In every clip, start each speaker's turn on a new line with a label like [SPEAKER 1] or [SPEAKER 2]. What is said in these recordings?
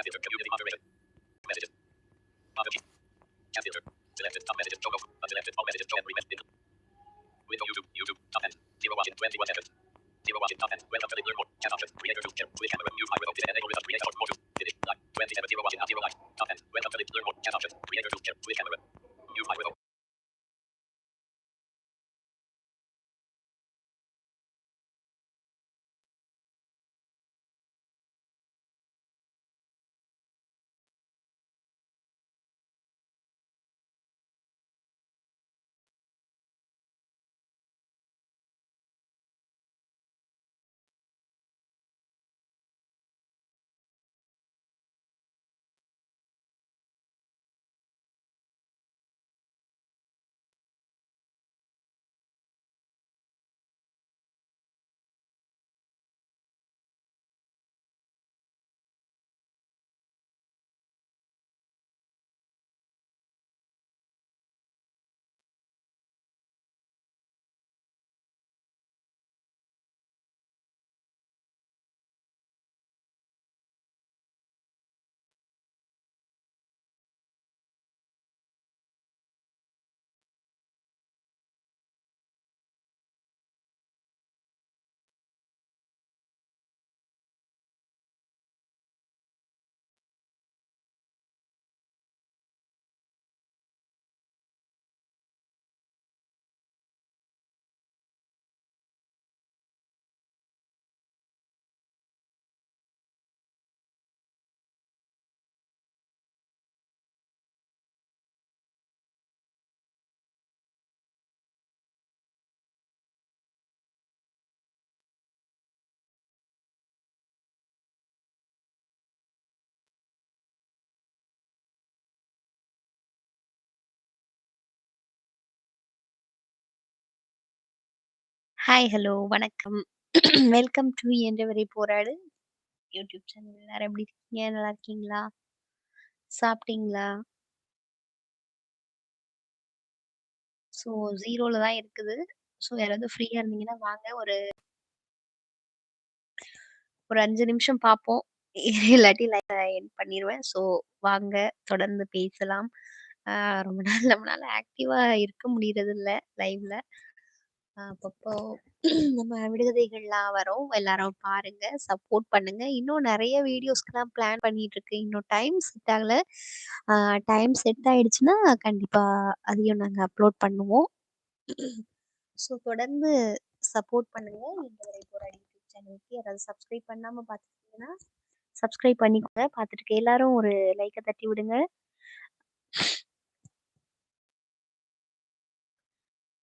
[SPEAKER 1] Computer, computer. Hi hello வணக்கம் welcome to என்ற வரை போராடு யூடியூப் சேனல் எல்லாரும் எப்படி இருக்கீங்க நல்லா இருக்கீங்களா சாப்பிட்டீங்களா ஸோ ஜீரோல தான் இருக்குது ஸோ யாராவது ஃப்ரீயாக இருந்தீங்கன்னா வாங்க ஒரு ஒரு அஞ்சு நிமிஷம் பார்ப்போம் இல்லாட்டி என் பண்ணிடுவேன் ஸோ வாங்க தொடர்ந்து பேசலாம் ரொம்ப நாள் நம்மளால ஆக்டிவா இருக்க முடியறது இல்லை லைவ்ல அப்பப்போ நம்ம விடுகதைகள்லாம் வரும் எல்லாரும் பாருங்க சப்போர்ட் பண்ணுங்க இன்னும் நிறைய வீடியோஸ்க்குலாம் பிளான் பண்ணிட்டு இருக்கேன் இன்னும் டைம் செட் ஆகல டைம் செட் ஆயிடுச்சுன்னா கண்டிப்பா அதையும் நாங்க அப்லோட் பண்ணுவோம் ஸோ தொடர்ந்து சப்போர்ட் பண்ணுங்க இந்த வரைக்கும் யூடியூப் சேனலுக்கு யாராவது சப்ஸ்கிரைப் பண்ணாம பார்த்துட்டீங்கன்னா சப்ஸ்கிரைப் பண்ணிக்கோங்க பார்த்துட்டு எல்லாரும் ஒரு லைக்கை தட்டி விடுங்க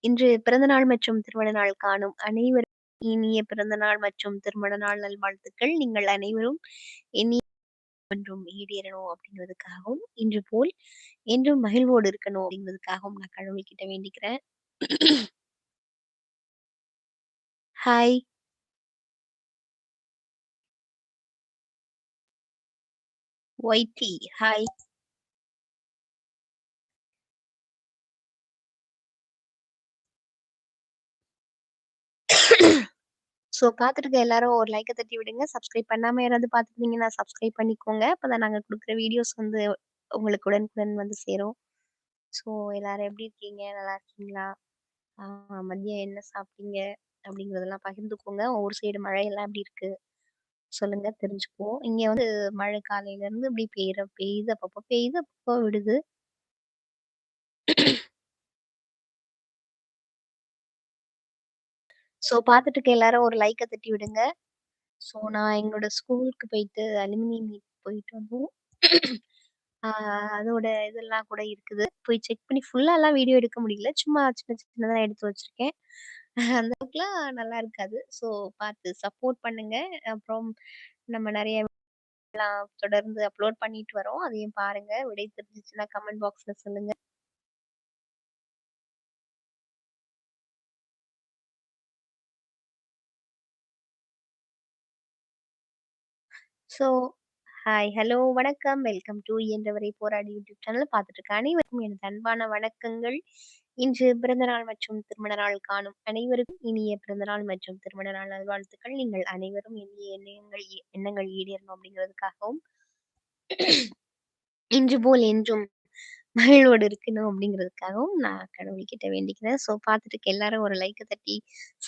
[SPEAKER 1] இன்று பிறந்தநாள் மற்றும் திருமண நாள் காணும் அனைவரும் இனிய பிறந்தநாள் மற்றும் திருமண நாள் நல்வாழ்த்துக்கள் நீங்கள் அனைவரும் இனிய ஒன்றும் ஈடேறணும் அப்படிங்கிறதுக்காகவும் இன்று போல் என்றும் மகிழ்வோடு இருக்கணும் அப்படிங்கிறதுக்காகவும் நான் கடவுள் கிட்ட வேண்டிக்கிறேன் ஹாய் ஒய்டி ஹாய் ஸோ பார்த்துருக்க எல்லாரும் ஒரு லைக்கை தட்டி விடுங்க சப்ஸ்கிரைப் பண்ணாமல் யாராவது பார்த்துருந்தீங்கன்னா சப்ஸ்கிரைப் பண்ணிக்கோங்க அப்போ தான் நாங்கள் கொடுக்குற வீடியோஸ் வந்து உங்களுக்கு உடனுக்குடன் வந்து சேரும் ஸோ எல்லாரும் எப்படி இருக்கீங்க நல்லா இருக்கீங்களா மதியம் என்ன சாப்பிட்டீங்க அப்படிங்கிறதெல்லாம் பகிர்ந்துக்கோங்க ஒரு சைடு மழையெல்லாம் எப்படி இருக்கு சொல்லுங்க தெரிஞ்சுக்குவோம் இங்க வந்து மழை காலையில இருந்து இப்படி பெய்யுற பெய்யுது அப்பப்போ பெய்யுது அப்பப்போ விடுது ஸோ பார்த்துட்டு எல்லாரும் ஒரு லைக்கை தட்டி விடுங்க ஸோ நான் எங்களோட ஸ்கூலுக்கு போயிட்டு அலுமினி மீட் போயிட்டு வந்தோம் அதோட இதெல்லாம் கூட இருக்குது போய் செக் பண்ணி ஃபுல்லாலாம் வீடியோ எடுக்க முடியல சும்மா சின்ன சின்னதாக எடுத்து வச்சிருக்கேன் அந்த அளவுக்குலாம் நல்லா இருக்காது ஸோ பார்த்து சப்போர்ட் பண்ணுங்க அப்புறம் நம்ம நிறைய தொடர்ந்து அப்லோட் பண்ணிட்டு வரோம் அதையும் பாருங்க விடை தெரிஞ்சிச்சுன்னா கமெண்ட் பாக்ஸ்ல சொல்லுங்க ஸோ ஹாய் ஹலோ வணக்கம் வெல்கம் டு என்றவரை போராடி யூடியூப் சேனல் பார்த்துட்டு இருக்க அனைவருக்கும் எனது அன்பான வணக்கங்கள் இன்று பிறந்தநாள் மற்றும் திருமண நாள் காணும் அனைவருக்கும் இனிய பிறந்தநாள் மற்றும் திருமண நாள் நல்வாழ்த்துக்கள் நீங்கள் அனைவரும் இனிய எண்ணங்கள் எண்ணங்கள் ஈடேறணும் அப்படிங்கிறதுக்காகவும் இன்று போல் என்றும் மகிழ்வோடு இருக்கணும் அப்படிங்கிறதுக்காகவும் நான் கடவுள்கிட்ட வேண்டிக்கிறேன் ஸோ பார்த்துட்டு எல்லாரும் ஒரு லைக்கை தட்டி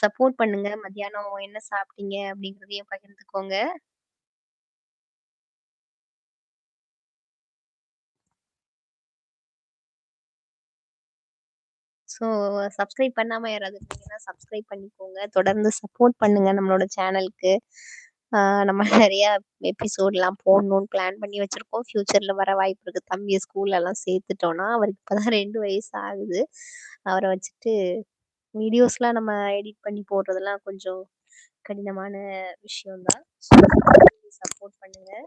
[SPEAKER 1] சப்போர்ட் பண்ணுங்க மத்தியானம் என்ன சாப்பிட்டீங்க அப்படிங்கிறதையும் பகிர்ந்துக்கோங்க ஸோ சப்ஸ்கிரைப் பண்ணாமல் யாராவது இருந்தீங்கன்னா சப்ஸ்கிரைப் பண்ணிக்கோங்க தொடர்ந்து சப்போர்ட் பண்ணுங்கள் நம்மளோட சேனலுக்கு நம்ம நிறைய எபிசோட்லாம் போடணும்னு பிளான் பண்ணி வச்சுருக்கோம் ஃப்யூச்சரில் வர வாய்ப்பு இருக்குது தம்பியை ஸ்கூல்லலாம் சேர்த்துட்டோன்னா அவருக்கு இப்போ தான் ரெண்டு வயசு ஆகுது அவரை வச்சுட்டு வீடியோஸ்லாம் நம்ம எடிட் பண்ணி போடுறதெல்லாம் கொஞ்சம் கடினமான விஷயம்தான் சப்போர்ட் பண்ணுங்கள்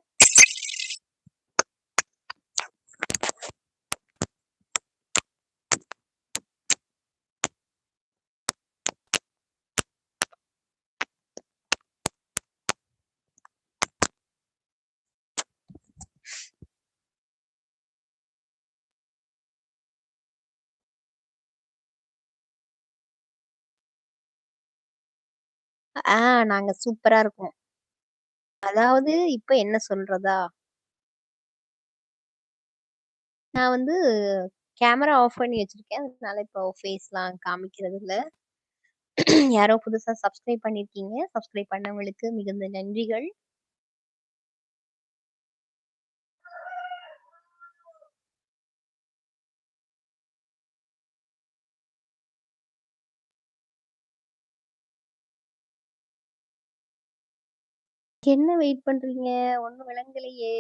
[SPEAKER 1] ஆஹ் நாங்க சூப்பரா இருக்கோம். அதாவது இப்ப என்ன சொல்றதா? நான் வந்து கேமரா ஆஃப் பண்ணி வச்சிருக்கேன். அதனால இப்போ ஃபேஸ்லாம் காமிக்கிறது இல்ல. யாரோ புதுசா சப்ஸ்கிரைப் பண்ணியிருக்கீங்க. சப்ஸ்கிரைப் பண்ணவங்களுக்கு மிகுந்த நன்றிகள். என்ன வெயிட் பண்றீங்க? ஒண்ணும் விளங்கலையே!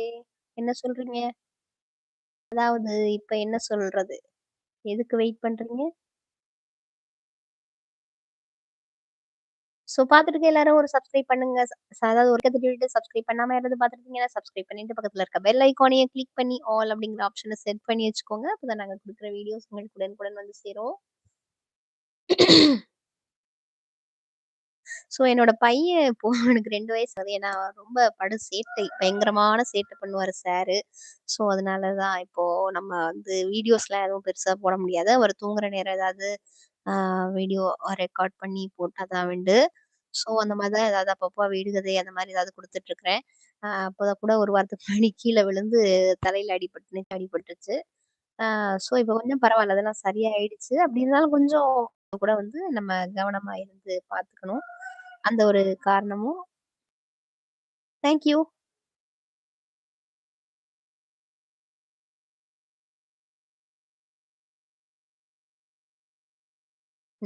[SPEAKER 1] என்ன சொல்றீங்க? அதாவது இப்ப என்ன சொல்றது? எதுக்கு வெயிட் பண்றீங்க? சோ, பாத்துட்டுருக்க எல்லாரும் ஒரு சப்ஸ்கிரைப் பண்ணுங்க. அதாவது ஒரு கத்த விட்டுட்டு சப்ஸ்கிரைப் பண்ணாம யாராவது பாத்துட்டுருந்தீங்கன்னா, சப்ஸ்கிரைப் பண்ணிட்டு பக்கத்துல இருக்க பெல் ஐக்கானையும் கிளிக் பண்ணி ஆல் அப்படிங்கிற ஆப்ஷன் செட் பண்ணி வச்சுக்கோங்க. அப்பதான் நாங்க குடுக்குற வீடியோஸ் உங்களுக்கு உடனுக்குடன் வந்து சேரும். ஸோ என்னோட பையன் இப்போ எனக்கு ரெண்டு வயசு அது ஏன்னா ரொம்ப படு சேட்டை பயங்கரமான சேட்டை பண்ணுவார் சாரு ஸோ அதனால தான் இப்போது நம்ம வந்து வீடியோஸ்லாம் எதுவும் பெருசாக போட முடியாது அவர் தூங்குற நேரம் ஏதாவது வீடியோ ரெக்கார்ட் பண்ணி போட்டால் தான் உண்டு ஸோ அந்த மாதிரி தான் ஏதாவது அப்பப்போ வீடுகதை அந்த மாதிரி ஏதாவது கொடுத்துட்ருக்குறேன் அப்போதான் கூட ஒரு வாரத்துக்கு முன்னாடி கீழே விழுந்து தலையில் அடிபட்டு அடிபட்டுருச்சு ஸோ இப்போ கொஞ்சம் பரவாயில்ல அதெல்லாம் சரியாயிடுச்சு அப்படி இருந்தாலும் கொஞ்சம் கூட வந்து நம்ம கவனமாக இருந்து பார்த்துக்கணும் அந்த ஒரு காரணமும் தேங்க்யூ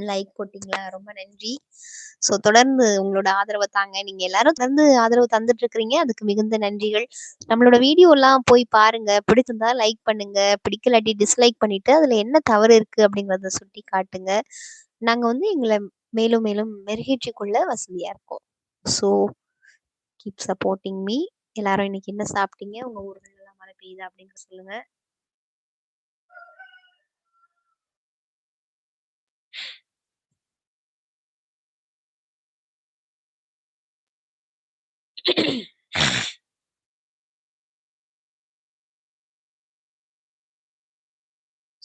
[SPEAKER 1] லைக் போட்டீங்களா ரொம்ப நன்றி ஸோ தொடர்ந்து உங்களோட ஆதரவை தாங்க நீங்க எல்லாரும் தொடர்ந்து ஆதரவு தந்துட்டு இருக்கிறீங்க அதுக்கு மிகுந்த நன்றிகள் நம்மளோட வீடியோ எல்லாம் போய் பாருங்க பிடிச்சிருந்தா லைக் பண்ணுங்க பிடிக்கலாட்டி டிஸ்லைக் பண்ணிட்டு அதுல என்ன தவறு இருக்கு அப்படிங்கறத சுட்டி காட்டுங்க நாங்க வந்து எங்களை மேலும் மேலும் மெருகேற்றி கொள்ள வசதியாக இருக்கும் ஸோ கீப் சப்போர்ட்டிங் மீ எல்லாரும் இன்னைக்கு என்ன சாப்பிட்டீங்க உங்கள் எல்லாம் மழை பெய்யுதா அப்படின்னு சொல்லுங்கள்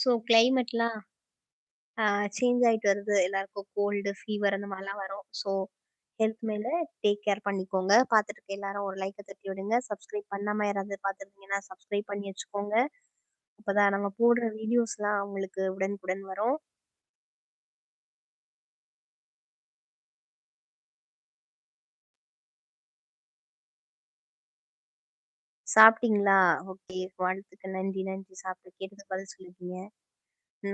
[SPEAKER 1] ஸோ கிளைமேட்லாம் சேஞ்ச் ஆயிட்டு வருது எல்லாருக்கும் கோல்டு ஃபீவர் அந்த மாதிரிலாம் வரும் ஸோ ஹெல்த் மேல டேக் கேர் பண்ணிக்கோங்க பார்த்துட்டு எல்லாரும் ஒரு லைக்கை தட்டி விடுங்க சப்ஸ்கிரைப் பண்ணாம யாராவது பார்த்துருந்தீங்கன்னா சப்ஸ்கிரைப் பண்ணி வச்சுக்கோங்க அப்போதான் நம்ம போடுற வீடியோஸ்லாம் உங்களுக்கு உடனுக்குடன் வரும் சாப்பிட்டீங்களா ஓகே வாழ்த்துக்கு நன்றி நன்றி சாப்பிட்டு கேட்டது பதில் சொல்லிட்டீங்க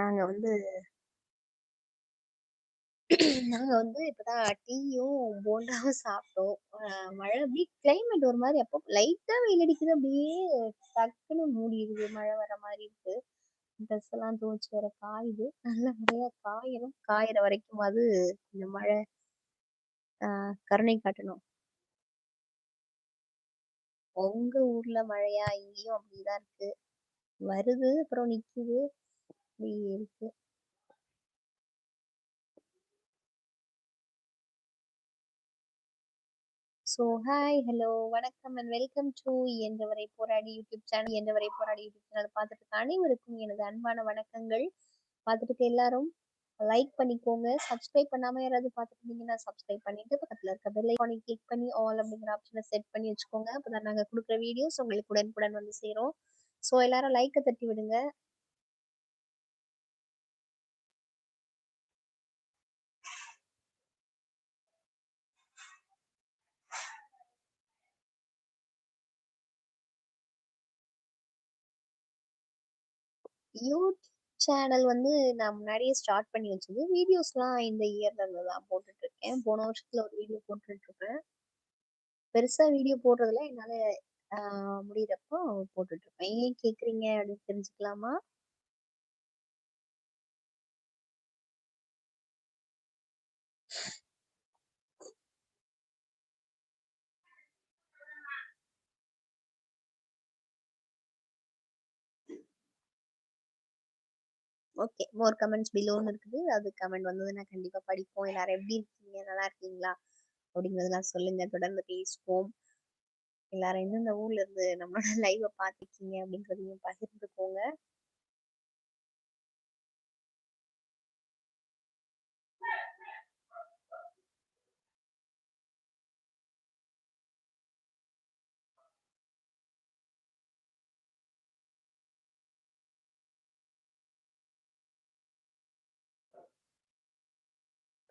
[SPEAKER 1] நாங்கள் வந்து நாங்கள் வந்து இப்பதான் டீயும் போண்டாவும் சாப்பிட்டோம் மழை அப்படியே கிளைமேட் ஒரு மாதிரி அப்போ லைட்டாக வெயில் அடிக்குது அப்படியே டக்குன்னு மூடிடுது மழை வர மாதிரி இருக்கு ட்ரெஸ் எல்லாம் துவச்சி வேற காயுது நல்ல முறையா காயணும் காயிற வரைக்கும் அது இந்த மழை கருணை காட்டணும் உங்க ஊர்ல மழையா இங்கேயும் அப்படிதான் இருக்கு வருது அப்புறம் நிக்குது அப்படி இருக்கு ஸோ ஹாய் ஹலோ வணக்கம் அண்ட் வெல்கம் டு என்றவரை போராடி யூடியூப் சேனல் என்றவரை போராடி யூடியூப் சேனல் பார்த்துட்டு அனைவருக்கும் எனது அன்பான வணக்கங்கள் பார்த்துட்டு எல்லாரும் லைக் பண்ணிக்கோங்க சப்ஸ்கிரைப் பண்ணாம யாராவது பார்த்துட்டு சப்ஸ்கிரைப் பண்ணிட்டு பக்கத்தில் இருக்க பெல் ஐக்கானை கிளிக் பண்ணி ஆல் அப்படிங்கிற ஆப்ஷனை செட் பண்ணி வச்சுக்கோங்க அப்போ தான் நாங்கள் கொடுக்குற வீடியோஸ் உங்களுக்கு உடனுக்குடன் வந்து சேரும் ஸோ எல்லாரும் லைக்கை தட்டி விடுங்க யூடியூப் சேனல் வந்து நான் முன்னாடியே ஸ்டார்ட் பண்ணி வச்சது வீடியோஸ்லாம் இந்த இயர்ல தான் போட்டுட்டு இருக்கேன் போன வருஷத்துல ஒரு வீடியோ போட்டுட்டு இருக்கேன் பெருசா வீடியோ போடுறதுல என்னால ஆஹ் முடியறப்போ போட்டுட்டு இருப்பேன் ஏன் கேக்குறீங்க அப்படின்னு தெரிஞ்சுக்கலாமா ஓகே மோர் கமெண்ட்ஸ் பிலோன்னு இருக்குது அது கமெண்ட் வந்தது நான் கண்டிப்பாக படிப்போம் எல்லாரும் எப்படி இருக்கீங்க நல்லா இருக்கீங்களா அப்படிங்கிறதெல்லாம் சொல்லுங்க தொடர்ந்து பேசுவோம் எல்லாரும் எந்தெந்த ஊர்ல இருந்து நம்மளோட லைவை இருக்கீங்க அப்படின்றதையும் பகிர்ந்துக்கோங்க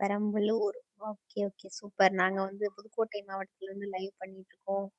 [SPEAKER 1] பெரம்பலூர். Okay, okay. சூப்பர். நாங்க வந்து புதுக்கோட்டை மாவட்டத்திலருந்து லைவ் பண்ணிட்டுருக்கோம்.